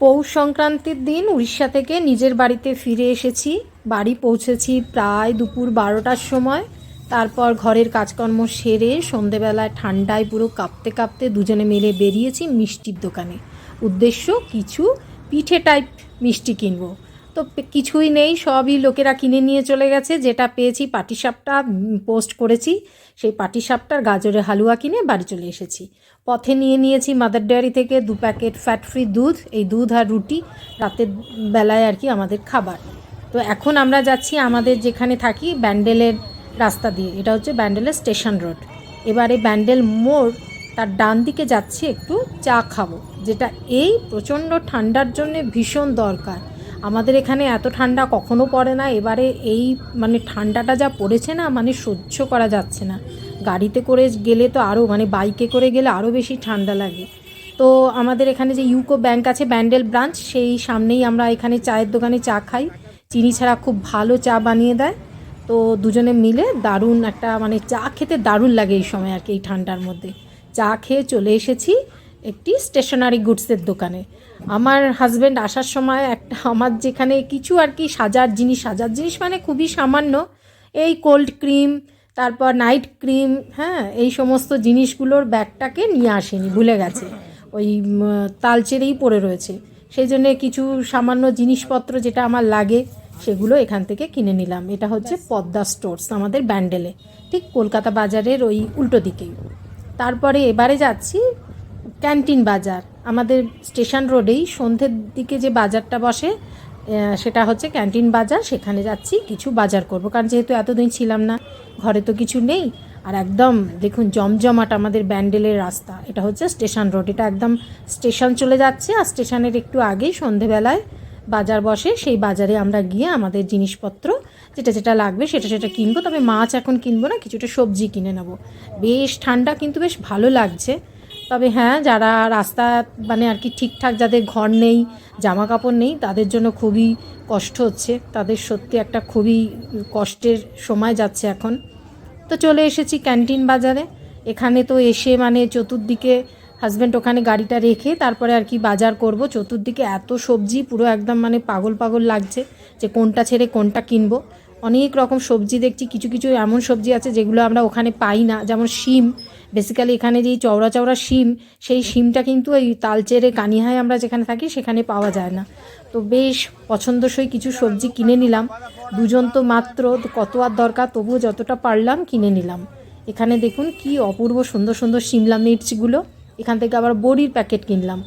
পৌষ সংক্রান্তির দিন উড়িষ্যা থেকে নিজের বাড়িতে ফিরে এসেছি। বাড়ি পৌঁছেছি প্রায় দুপুর বারোটার সময়। তারপর ঘরের কাজকর্ম সেরে সন্ধেবেলায় ঠান্ডায় পুরো কাঁপতে কাঁপতে দুজনে মিলে বেরিয়েছি মিষ্টির দোকানে। উদ্দেশ্য, কিছু পিঠে টাইপ মিষ্টি কিনবো। তো কিছুই নেই, সবই লোকেরা কিনে নিয়ে চলে গেছে। যেটা পেয়েছি পাটিসাপটা পোস্ট করেছি। সেই পাটিসাপটার গাজরের হালুয়া কিনে বাড়ি চলে এসেছি। পথে নিয়ে নিয়েছি মাদার ডেয়ারি থেকে দু প্যাকেট ফ্যাট ফ্রি দুধ, এই দুধ আর রুটি, রাতের বেলায় আর কি আমাদের খাবার। তো এখন আমরা যাচ্ছি আমাদের যেখানে থাকি ব্যান্ডেলের রাস্তা দিয়ে। এটা হচ্ছে ব্যান্ডেলের স্টেশন রোড। এবারে ব্যান্ডেল মোড়, তার ডান দিকে যাচ্ছি একটু চা খাব, যেটা এই প্রচণ্ড ঠান্ডার জন্য ভীষণ দরকার। আমাদের এখানে এত ঠান্ডা কখনো পড়ে না। এবারে এই মানে ঠান্ডাটা যা পড়েছে না মানে সহ্য করা যাচ্ছে না। গাড়িতে করে গেলে তো আরও মানে বাইকে করে গেলে আরও বেশি ঠান্ডা লাগে। তো আমাদের এখানে যে ইউকো ব্যাংক আছে ব্যান্ডেল ব্রাঞ্চ সেই সামনেই আমরা এখানে চায়ের দোকানে চা খাই। চিনি ছাড়া খুব ভালো চা বানিয়ে দেয়। তো দুজনে মিলে দারুণ একটা মানে চা খেতে দারুণ লাগে এই সময় আর কি, এই ঠান্ডার মধ্যে। চা খেয়ে চলে এসেছি। একটি স্টেশনারি গুডসের দোকানে। আমার হাজব্যান্ড আসার সময় একটা, আমার যেখানে কিছু আর কি সাজার জিনিস সাজার জিনিস মানে খুবই সামান্য। এই কোল্ড ক্রিম তারপর নাইট ক্রিম হ্যাঁ এই সমস্ত জিনিসগুলোর ব্যাগটাকে নিয়ে আসেনি, ভুলে গেছে। ওই তালচেরেই পড়ে রয়েছে। সেই জন্যে কিছু সামান্য জিনিসপত্র যেটা আমার লাগে, সেগুলো এখান থেকে কিনে নিলাম। এটা হচ্ছে পদ্মা স্টোর্স, আমাদের ব্যান্ডেলে। ঠিক কলকাতা বাজারের ওই উল্টো দিকেই। তারপরে এবারে যাচ্ছি ক্যান্টিন বাজার। আমাদের স্টেশন রোডেই সন্ধ্যের দিকে যে বাজারটা বসে সেটা হচ্ছে ক্যান্টিন বাজার। সেখানে যাচ্ছি, কিছু বাজার করব। কারণ যেহেতু এতদিন ছিলাম না, ঘরে তো কিছু নেই। আর একদম, দেখুন, জমজমাট আমাদের ব্যান্ডেলের রাস্তা। এটা হচ্ছে স্টেশন রোড। এটা একদম স্টেশন চলে যাচ্ছে। আর স্টেশনের একটু আগেই সন্ধেবেলায় বাজার বসে। সেই বাজারে আমরা গিয়ে আমাদের জিনিসপত্র, যেটা যেটা লাগবে, সেটা সেটা কিনবো। তবে মাছ এখন কিনবো না, কিছুটা সবজি কিনে নেব। বেশ ঠান্ডা, কিন্তু বেশ ভালো লাগছে। তবে হ্যাঁ যারা রাস্তা মানে আর কি ঠিকঠাক যাদের ঘর নেই জামা কাপড় নেই, তাদের জন্য খুবই কষ্ট হচ্ছে। তাদের সত্যি একটা খুবই কষ্টের সময় যাচ্ছে এখন। তো চলে এসেছি ক্যান্টিন বাজারে। এখানে তো এসে মানে চতুর্দিকে হাজব্যান্ড ওখানে গাড়িটা রেখে তারপরে আর কি বাজার করব। চতুর্দিকে এত সবজি, পুরো একদম মানে পাগল পাগল লাগছে যে কোনটা ছেড়ে কোনটা কিনবো। অনেক রকম সবজি দেখছি, কিছু কিছু এমন সবজি আছে যেগুলো আমরা ওখানে পাই না। যেমন শিম বেসিক্যালি এখানে যেই চওড়া চওড়া শিম, সেই শিমটা কিন্তু এই তালচেরে কানিহায় আমরা যেখানে থাকি সেখানে পাওয়া যায় না। তো বেশ পছন্দসই কিছু সবজি কিনে নিলাম। দুজন তো মাত্র কত আর দরকার তবুও যতটা পারলাম কিনে নিলাম। এখানে দেখুন কি অপূর্ব সুন্দর সুন্দর শিমলা মির্চগুলো। এখান থেকে আবার বড়ির প্যাকেট কিনলাম।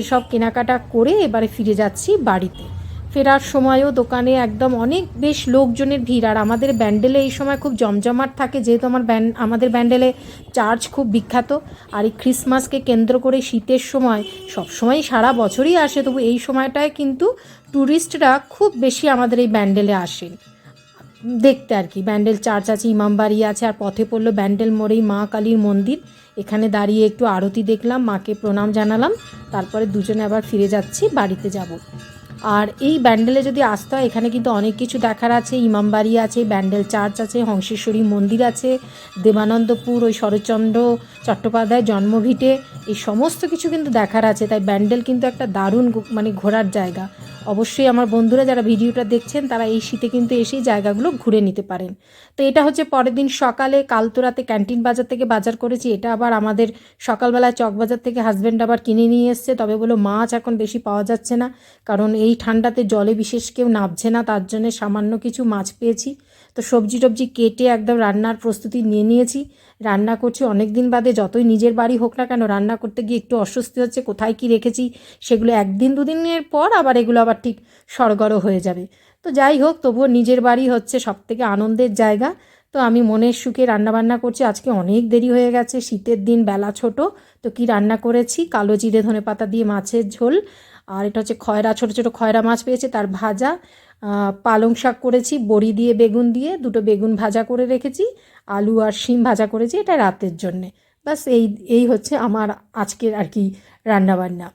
এসব কেনাকাটা করে এবারে ফিরে যাচ্ছি বাড়িতে। ফেরার সময়ও দোকানে একদম অনেক বেশ লোকজনের ভিড়। আর আমাদের ব্যান্ডেলে এই সময় খুব জমজমাট থাকে, যেহেতু আমার ব্যান্ড আমাদের ব্যান্ডেলে চার্চ খুব বিখ্যাত। আর এই ক্রিসমাসকে কেন্দ্র করে শীতের সময় সবসময় সারা বছরই আসে, তবু এই সময়টায় কিন্তু ট্যুরিস্টরা খুব বেশি আমাদের এই ব্যান্ডেলে আসেন। দেখতে আর কি, ব্যান্ডেল চার্চ আছে ইমামবাড়ি আছে, আর পথে পড়ল ব্যান্ডেল মোড়েই মা কালীর মন্দির। এখানে দাঁড়িয়ে একটু আরতি দেখলাম, মাকে প্রণাম জানালাম, তারপরে দুজনে আবার ফিরে যাচ্ছি, বাড়িতে যাব। আর এই ব্যান্ডেলে যদি আসতে হয়, এখানে কিন্তু অনেক কিছু দেখার আছে। ইমামবাড়ি আছে, ব্যান্ডেল চার্চ আছে, হংসেশ্বরী মন্দির আছে, দেবানন্দপুর, ওই শরৎচন্দ্র চট্টোপাধ্যায় জন্মভিটে, এই সমস্ত কিছু কিন্তু দেখার আছে। তাই ব্যান্ডেল কিন্তু একটা দারুণ মানে ঘোরার জায়গা। অবশ্যই আমার বন্ধুরা যারা ভিডিওটা দেখছেন, তারা এই শীতে কিন্তু এসেই জায়গাগুলো ঘুরে নিতে পারেন। তো এটা হচ্ছে পরের দিন সকালে কালতোরাতে ক্যান্টিন বাজার থেকে বাজার করেছি। এটা আবার আমাদের সকালবেলা চকবাজার থেকে হাজব্যান্ড আবার কিনে নিয়ে এসছে। তবে বলো মাছ এখন বেশি পাওয়া যাচ্ছে না, কারণ এই ঠান্ডাতে জলে বিশেষ কেউ নামছে না, তার জন্য সামান্য কিছু মাছ পেয়েছি। তো সবজি টবজি কেটে একদম রান্নার প্রস্তুতি নিয়ে নিয়েছি। রান্না করছি অনেক দিন বাদে, যতই নিজের বাড়ি হোক না কেন, রান্না করতে গিয়ে একটু অস্বস্তি হচ্ছে, কোথায় কি রেখেছি, সেগুলো একদিন দুদিনের পর আবার এগুলো আবার ঠিক সরগর হয়ে যাবে। তো যাই হোক, তবুও নিজের বাড়ি হচ্ছে সব থেকে আনন্দের জায়গা। তো আমি মনের সুখে রান্নাবান্না করছি, আজকে অনেক দেরি হয়ে গেছে, শীতের দিন বেলা ছোট, তো কি রান্না করেছি, কালো জিরে ধনে পাতা দিয়ে মাছের ঝোল আর এটা হচ্ছে খয়রা, ছোটো ছোটো খয়রা মাছ পেয়েছে, তার ভাজা পালং শাক করেছি, বড়ি দিয়ে, বেগুন দিয়ে, দুটো বেগুন ভাজা করে রেখেছি, আলু আর শিম ভাজা করেছি, এটা রাতের জন্যে। ব্যাস, এই এই হচ্ছে আমার আজকের আর কি রান্নাবান্না।